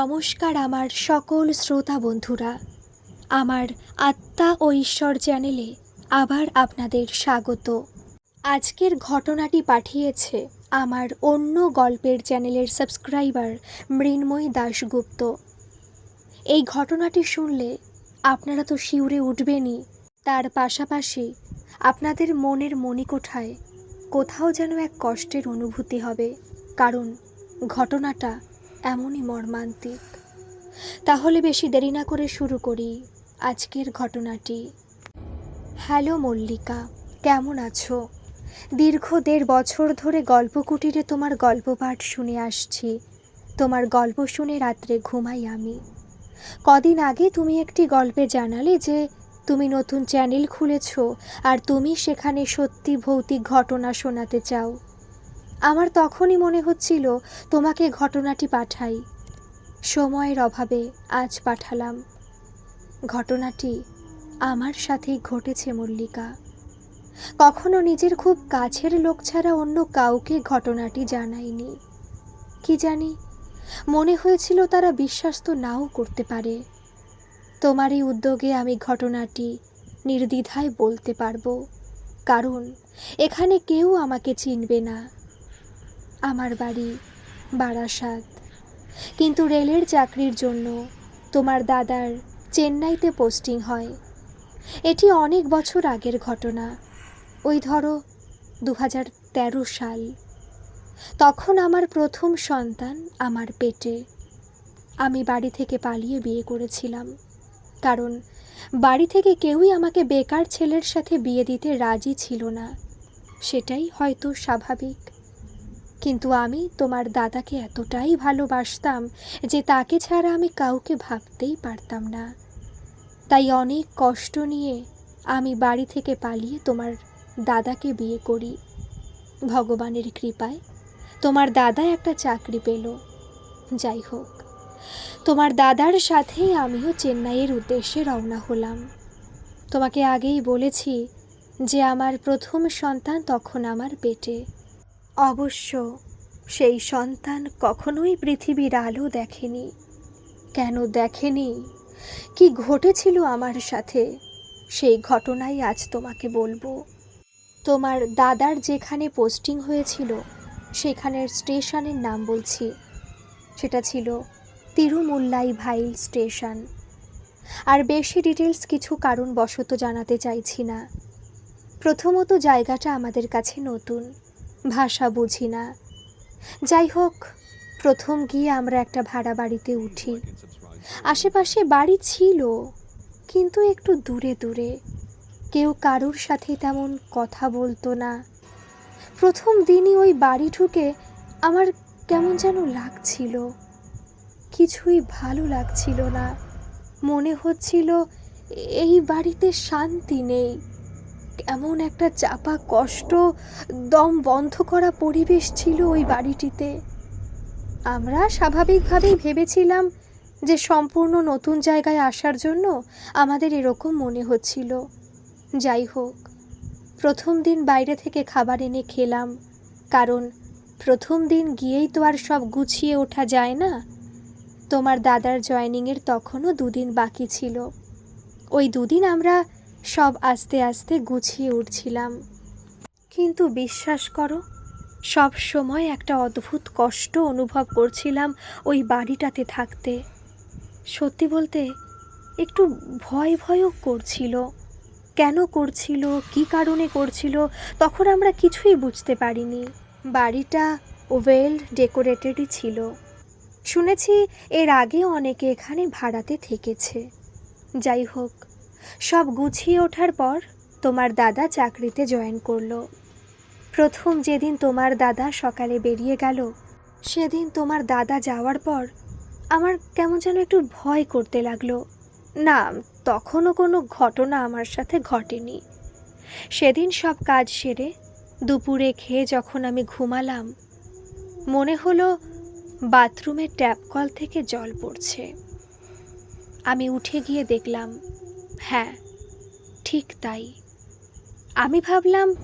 নমস্কার আমার সকল শ্রোতা বন্ধুরা। আমার আত্মা ও ঈশ্বর চ্যানেলে আবার আপনাদের স্বাগত। আজকের ঘটনাটি পাঠিয়েছে আমার অন্য গল্পের চ্যানেলের সাবস্ক্রাইবার মৃন্ময়ী দাশগুপ্ত। এই ঘটনাটি শুনলে আপনারা তো শিউরে উঠবেনই। তার পাশাপাশি আপনাদের মনের মণিকোঠায় কোথাও যেন এক কষ্টের অনুভূতি হবে। কারণ ঘটনাটা এমনই মর্মান্তিক। তাহলে বেশি দেরি না করে শুরু করি আজকের ঘটনাটি। হ্যালো মল্লিকা, কেমন আছো? দীর্ঘ দেড় বছর ধরে গল্প কুটিরে তোমার গল্প পাঠ শুনে আসছি। তোমার গল্প শুনে রাত্রে ঘুমাই আমি। কদিন আগে তুমি একটি গল্পে জানালে যে, তুমি নতুন চ্যানেল খুলেছ আর তুমি সেখানে সত্যি ভৌতিক ঘটনা শোনাতে চাও। আমার তখনই মনে হচ্ছিল তোমাকে ঘটনাটি পাঠাই। সময়ের অভাবে আজ পাঠালাম। ঘটনাটি আমার সাথেই ঘটেছে, মল্লিকা। কখনো নিজের খুব কাছের লোক ছাড়া অন্য কাউকে ঘটনাটি জানাইনি। কি জানি, মনে হয়েছিল তারা বিশ্বাস তো নাও করতে পারে। তোমার এই উদ্যোগে আমি ঘটনাটি নির্দ্বিধায় বলতে পারব, কারণ এখানে কেউ আমাকে চিনবে না। আমার বাড়ি, বারাসাত। কিন্তু রেলের চাকরির জন্য তোমার দাদার চেন্নাইতে পোস্টিং হয়। এটি অনেক বছর আগের ঘটনা। ওই ধরো দু হাজার তেরো সাল। তখন আমার প্রথম সন্তান আমার পেটে। আমি বাড়ি থেকে পালিয়ে বিয়ে করেছিলাম। কারণ বাড়ি থেকে কেউই আমাকে বেকার ছেলের সাথে বিয়ে দিতে রাজি ছিল না। সেটাই হয়তো স্বাভাবিক। কিন্তু আমি তোমার দাদাকে এতটাই ভালোবাসতাম যে তাকে ছাড়া আমি কাউকে ভাবতেই পারতাম না। তাই অনেক কষ্ট নিয়ে আমি বাড়ি থেকে পালিয়ে তোমার দাদাকে বিয়ে করি। ভগবানের কৃপায় তোমার দাদা একটা চাকরি পেল। যাই হোক, তোমার দাদার সাথেই আমিও চেন্নাইয়ের উদ্দেশ্যে রওনা হলাম। তোমাকে আগেই বলেছি যে আমার প্রথম সন্তান তখন আমার পেটে। অবশ্য সেই সন্তান কখনোই পৃথিবীর আলো দেখেনি। কেন দেখেনি? কি ঘটেছিল আমার সাথে? সেই ঘটনাই আজ তোমাকে বলব। তোমার দাদার যেখানে পোস্টিং হয়েছিল, সেখানের স্টেশনের নাম বলছি। সেটা ছিল তিরুমুল্লাই ভাইল স্টেশন। আর বেশি ডিটেলস কিছু কারণবশত জানাতে চাইছি না। প্রথমত জায়গাটা আমাদের কাছে নতুন। ভাষা বুঝি না। যাই হোক, প্রথম গিয়ে আমরা একটা ভাড়া বাড়িতে উঠি। আশেপাশে বাড়ি ছিল, কিন্তু একটু দূরে দূরে। কেউ কারুর সাথে তেমন কথা বলতো না। প্রথম দিনই ওই বাড়ি ঢুকে আমার কেমন যেন লাগছিল। কিছুই ভালো লাগছিল না। মনে হচ্ছিল, এই বাড়িতে শান্তি নেই। এমন একটা চাপা কষ্ট দম বন্ধ করা পরিবেশ ছিল ওই বাড়িটিতে। আমরা স্বাভাবিকভাবেই ভেবেছিলাম যে সম্পূর্ণ নতুন জায়গায় আসার জন্য আমাদের এরকম মনে হচ্ছিল। যাই হোক, প্রথম দিন বাইরে থেকে খাবার এনে খেলাম, কারণ প্রথম দিন গিয়েই তো আর সব গুছিয়ে ওঠা যায় না। তোমার দাদার জয়নিংয়ের তখনও দুদিন বাকি ছিল। ওই দুদিন আমরা সব আস্তে আস্তে গুছিয়ে উঠছিলাম। কিন্তু বিশ্বাস করো, সব সময় একটা অদ্ভুত কষ্ট অনুভব করছিলাম ওই বাড়িটাতে থাকতে। সত্যি বলতে, একটু ভয় ভয়ও করছিল। কেন করছিল, কি কারণে করছিল, তখন আমরা কিছুই বুঝতে পারিনি। বাড়িটা ওয়েল ডেকোরেটেডই ছিল। শুনেছি এর আগে অনেকে এখানে ভাড়াতে থেকেছে। যাই হোক সব গুছিয়ে ওঠার পর তোমার দাদা চাকরিতে জয়েন করল। প্রথম যেদিন তোমার দাদা সকালে বেরিয়ে গেল, সেদিন তোমার দাদা যাওয়ার পর আমার কেমন যেন একটু ভয় করতে লাগল। না, তখনও কোনো ঘটনা আমার সাথে ঘটেনি। সেদিন সব কাজ সেরে দুপুরে খেয়ে যখন আমি ঘুমালাম, মনে হলো বাথরুমের ট্যাপ কল থেকে জল পড়ছে। আমি উঠে গিয়ে দেখলাম হ্যাঁ ঠিক তাই। আমি ভাবলাম,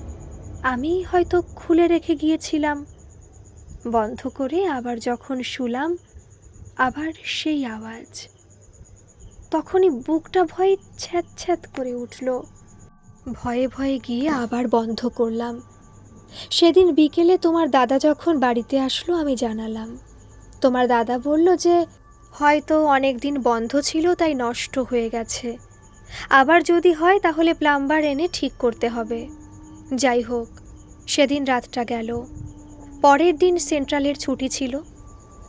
আমি হয়তো খুলে রেখে গিয়েছিলাম। বন্ধ করে আবার যখন শুলাম, আবার সেই আওয়াজ। তখনই বুকটা ভয়ে ছ্যাত ছ্যাত করে উঠল। ভয়ে ভয়ে গিয়ে আবার বন্ধ করলাম। সেদিন বিকেলে তোমার দাদা যখন বাড়িতে আসলো, আমি জানালাম। তোমার দাদা বলল যে, হয়তো অনেক দিন বন্ধ ছিল, তাই নষ্ট হয়ে গেছে। আবার যদি হয় তাহলে প্লাম্বার এনে ঠিক করতে হবে। যাই হোক, সেদিন রাতটা গেল। পরের দিন সেন্ট্রালের ছুটি ছিল।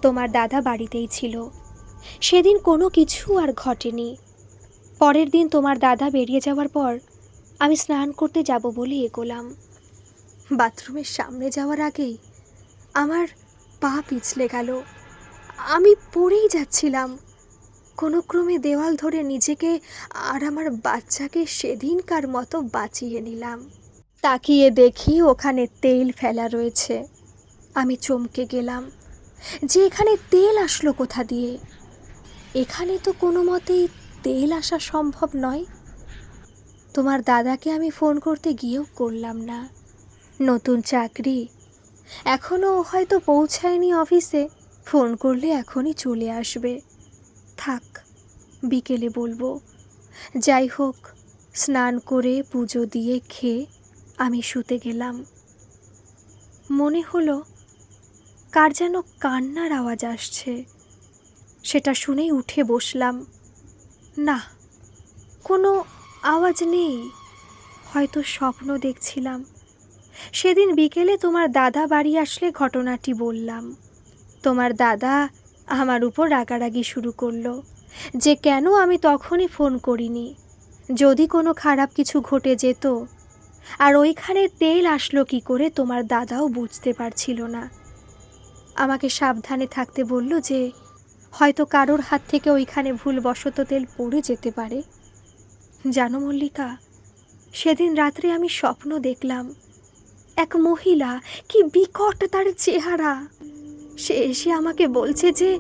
তোমার দাদা বাড়িতেই ছিল। সেদিন কোনো কিছু আর ঘটেনি। পরের দিন তোমার দাদা বেরিয়ে যাওয়ার পর আমি স্নান করতে যাব বলে এগোলাম। বাথরুমের সামনে যাওয়ার আগেই আমার পা পিছলে গেল। আমি পড়েই যাচ্ছিলাম। কোনো ক্রমে দেওয়াল ধরে নিজেকে আর আমার বাচ্চাকে সেদিনকার মতো বাঁচিয়ে নিলাম। তাকিয়ে দেখি ওখানে তেল ফেলা রয়েছে। আমি চমকে গেলাম। যে এখানে তেল আসলো কোথা দিয়ে? এখানে তো কোনো মতেই তেল আসা সম্ভব নয়। তোমার দাদাকে আমি ফোন করতে গিয়েও করলাম না। নতুন চাকরি। এখনও হয়তো পৌঁছায়নি অফিসে। ফোন করলে এখনই চলে আসবে। থাক, বিকেলে বলব। যাই হোক স্নান করে পুজো দিয়ে খেয়ে আমি শুতে গেলাম। মনে হলো, কার যেন কান্নার আওয়াজ আসছে। সেটা শুনেই উঠে বসলাম। না, কোনো আওয়াজ নেই। হয়তো স্বপ্ন দেখছিলাম। সেদিন বিকেলে তোমার দাদা বাড়ি আসলে ঘটনাটি বললাম। তোমার দাদা আমার উপর রাগারাগি শুরু করল যে কেন আমি তখনই ফোন করিনি। যদি কোনো খারাপ কিছু ঘটে যেত, আর ওইখানে তেল আসলো কি করে তোমার দাদাও বুঝতে পারছিল না। আমাকে সাবধানে থাকতে বলল যে, হয়তো কারোর হাত থেকে ওইখানে ভুলবশত তেল পড়ে যেতে পারে। জানো মল্লিকা, সেদিন রাত্রে আমি স্বপ্ন দেখলাম, এক মহিলা কি বিকট তার চেহারা। সে এসে আমাকে বলছে যে,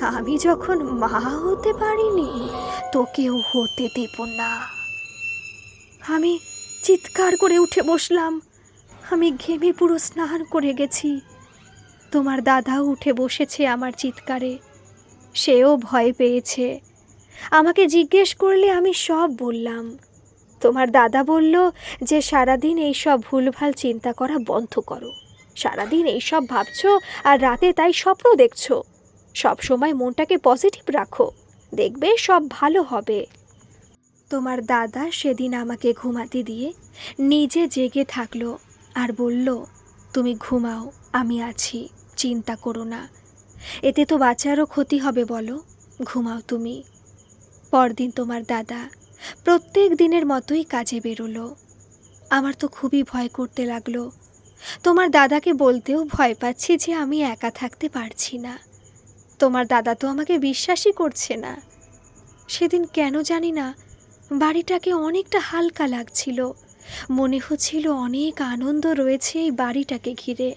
আমি যখন মা হতে পারিনি, তোকেও হতে দেব না। আমি চিৎকার করে উঠে বসলাম। আমি ঘেমে পুরো স্নান করে গেছি। তোমার দাদাও উঠে বসেছে আমার চিৎকারে। সেও ভয় পেয়েছে। আমাকে জিজ্ঞেস করলে আমি সব বললাম। তোমার দাদা বলল যে, সারাদিন এইসব ভুলভাল চিন্তা করা বন্ধ করো। সারাদিন এইসব ভাবছ আর রাতে তাই স্বপ্ন দেখছ। সব সময় মনটাকে পজিটিভ রাখো। দেখবে সব ভালো হবে। তোমার দাদা সেদিন আমাকে ঘুমাতে দিয়ে নিজে জেগে থাকল আর বলল, তুমি ঘুমাও, আমি আছি, চিন্তা করো না। এতে তো বাচ্চারও ক্ষতি হবে বলো, ঘুমাও তুমি। পরদিন তোমার দাদা প্রত্যেক দিনের মতোই কাজে বেরোলো। আমার তো খুবই ভয় করতে লাগল তোমার দাদাকে বলতেও ভয় পাচ্ছি যে আমি একা থাকতে পারছি না। তোমার দাদা তো আমাকে বিশ্বাসই করছে না। সেদিন কেন জানি না, বাড়িটাকে অনেকটা হালকা লাগছিল। মনে হচ্ছিল অনেক আনন্দ রয়েছে এই বাড়িটাকে ঘিরে।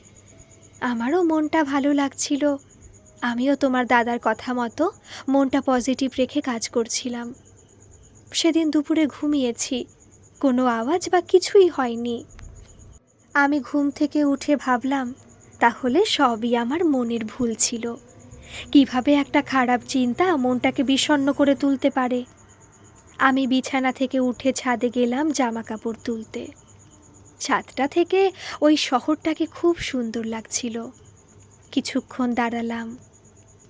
আমারও মনটা ভালো লাগছিল। আমিও তোমার দাদার কথা মতো মনটা পজিটিভ রেখে কাজ করছিলাম। সেদিন দুপুরে ঘুমিয়েছি। কোনো আওয়াজ বা কিছুই হয়নি। আমি ঘুম থেকে উঠে ভাবলাম, তাহলে সবই আমার মনের ভুল ছিল। কীভাবে একটা খারাপ চিন্তা মনটাকে বিষণ্ণ করে তুলতে পারে? আমি বিছানা থেকে উঠে ছাদে গেলাম জামা কাপড় তুলতে। ছাদটা থেকে ওই শহরটাকে খুব সুন্দর লাগছিল। কিছুক্ষণ দাঁড়ালাম।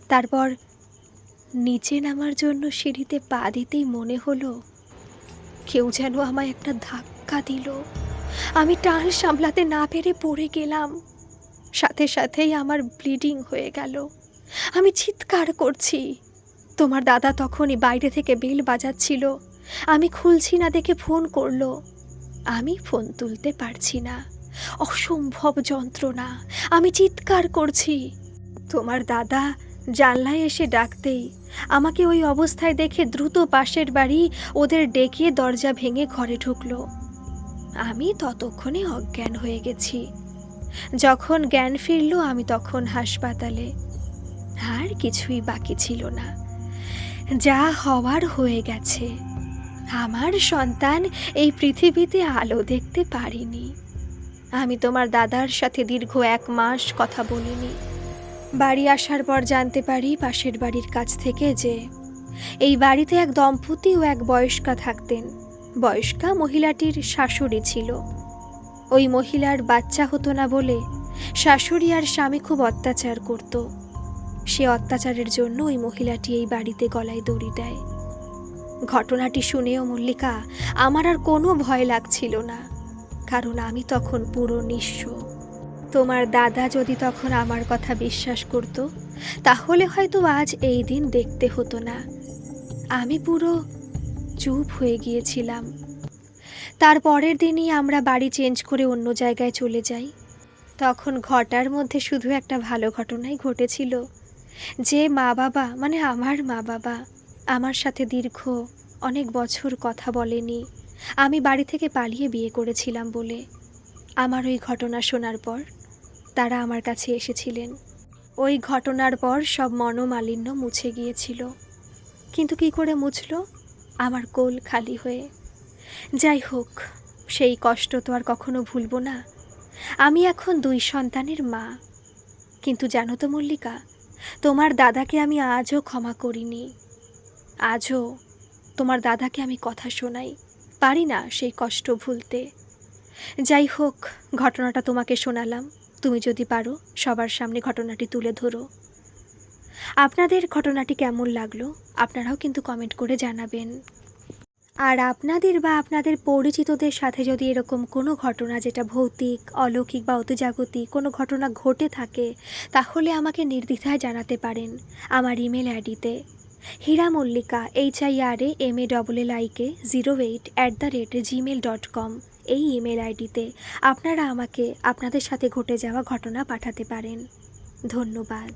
তারপর নিচে নামার জন্য সিঁড়িতে পা দিতেই মনে হলো, কেউ যেন আমায় একটা ধাক্কা দিল। আমি টাল সামলাতে না পেরে পড়ে গেলাম। সাথে সাথেই আমার ব্লিডিং হয়ে গেল। আমি চিৎকার করছি। তোমার দাদা তখনই বাইরে থেকে বেল বাজাচ্ছিল। আমি খুলছি না দেখে ফোন করল। আমি ফোন তুলতে পারছি না। অসম্ভব যন্ত্রণা। আমি চিৎকার করছি। তোমার দাদা জানলায় এসে ডাকতেই আমাকে ওই অবস্থায় দেখে দ্রুত পাশের বাড়ি ওদের ডেকে দরজা ভেঙে ঘরে ঢুকলো। আমি ততক্ষণে অজ্ঞান হয়ে গেছি। যখন জ্ঞান ফিরল, আমি তখন হাসপাতালে। আর কিছুই বাকি ছিল না। যা হওয়ার হয়ে গেছে। আমার সন্তান এই পৃথিবীতে আলো দেখতে পারিনি। আমি তোমার দাদার সাথে দীর্ঘ এক মাস কথা বলিনি। বাড়ি আসার পর জানতে পারি পাশের বাড়ির কাছ থেকে যে, এই বাড়িতে এক দম্পতি ও এক বয়স্কা থাকতেন। বয়স্কা মহিলাটির শাশুড়ি ছিল। ওই মহিলার বাচ্চা হতো না বলে শাশুড়ি আর স্বামী খুব অত্যাচার করত। সে অত্যাচারের জন্য ওই মহিলাটি এই বাড়িতে গলায় দড়ি দেয়। ঘটনাটি শুনেও মল্লিকা, আমার আর কোনো ভয় লাগছিল না, কারণ আমি তখন পুরো নিঃস্ব। তোমার দাদা যদি তখন আমার কথা বিশ্বাস করত, তাহলে হয়তো আজ এই দিন দেখতে হতো না। আমি পুরো চুপ হয়ে গিয়েছিলাম। তার পরের দিনই আমরা বাড়ি চেঞ্জ করে অন্য জায়গায় চলে যাই। তখন ঘটার মধ্যে শুধু একটা ভালো ঘটনাই ঘটেছিল। যে মা বাবা মানে আমার মা বাবা, আমার সাথে দীর্ঘ অনেক বছর কথা বলেনি। আমি বাড়ি থেকে পালিয়ে বিয়ে করেছিলাম বলে। আমার ওই ঘটনা শোনার পর তারা আমার কাছে এসেছিলেন। ওই ঘটনার পর সব মনোমালিন্য মুছে গিয়েছিল। কিন্তু কি করে মুছলো? আমার কোল খালি হয়ে। যাই হোক, সেই কষ্ট তো আর কখনো ভুলবো না। আমি এখন দুই সন্তানের মা। কিন্তু জানো তো মল্লিকা, তোমার দাদাকে আমি আজও ক্ষমা করিনি। আজও তোমার দাদাকে আমি কথা শোনাই। পারি না সেই কষ্ট ভুলতে। যাই হোক, ঘটনাটা তোমাকে শোনালাম। তুমি যদি পারো, সবার সামনে ঘটনাটি তুলে ধরো। আপনাদের ঘটনাটি কেমন লাগল? আপনারাও কিন্তু কমেন্ট করে জানাবেন। আর আপনাদের বা আপনাদের পরিচিতদের সাথে যদি এরকম কোনো ঘটনা যেটা ভৌতিক, অলৌকিক বা অতিজাগতিক কোনো ঘটনা ঘটে থাকে, তাহলে আমাকে নির্দ্বিধায় জানাতে পারেন আমার ইমেল আইডিতে। Hira Mallika H I R A M A double L I K zero eight at the rate Gmail dot com এই ইমেল আইডিতে আপনারা আমাকে, আপনাদের সাথে ঘটে যাওয়া ঘটনা পাঠাতে পারেন। ধন্যবাদ।